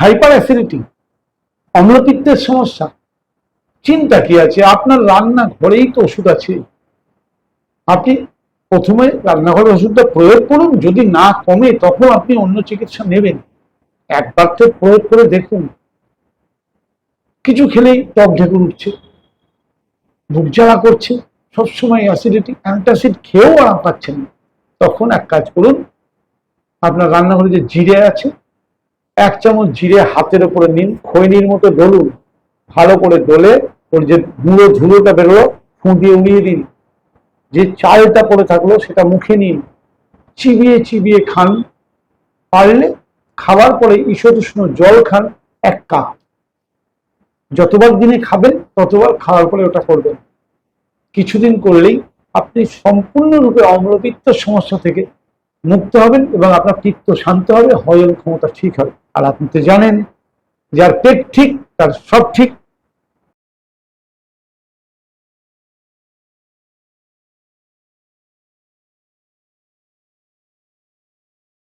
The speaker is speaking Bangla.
হাইপার অ্যাসিডিটি অম্লপিত্তের সমস্যা। চিন্তা কি আছে? আপনার রান্না ঘরেই তো ওষুধ আছে। আপনি প্রথমে রান্নাঘরের ওষুধটা প্রয়োগ করুন, যদি না কমে, তখন আপনি অন্য চিকিৎসা নেবেন। একবার তো প্রয়োগ করে দেখুন। কিছু খেলেই টক ঢেকুর উঠছে, বুক জ্বালা করছে, সবসময় অ্যাসিডিটি অ্যান্টাসিড খেয়েও আরাম পাচ্ছেন না। তখন এক কাজ করুন, আপনার রান্নাঘরে যে জিরে আছে এক চামচ জিরে হাতের উপরে নিন, খৈনির মতো ডলুন ভালো করে ডলে ওর যে গুঁড়ো ধুলোটা বেরোলো ফুঁ দিয়ে উড়িয়ে দিন। যে চালটা পড়ে থাকল, সেটা মুখে নিন। চিবিয়ে চিবিয়ে খান। পারলে খাবার পরে ঈষদুষ্ণ জল খান এক কাপ। যতবার দিনে খাবেন, ততবার খাওয়ার পরে ওটা করবেন। কিছুদিন করলেই আপনি সম্পূর্ণরূপে অম্লপিত্ত সমস্যা থেকে মুক্ত হবেন এবং আপনার পিত্ত শান্ত হবে, হজম ক্ষমতা ঠিক হবে। আর আপনি তো জানেন যার পেট ঠিক, তার সব ঠিক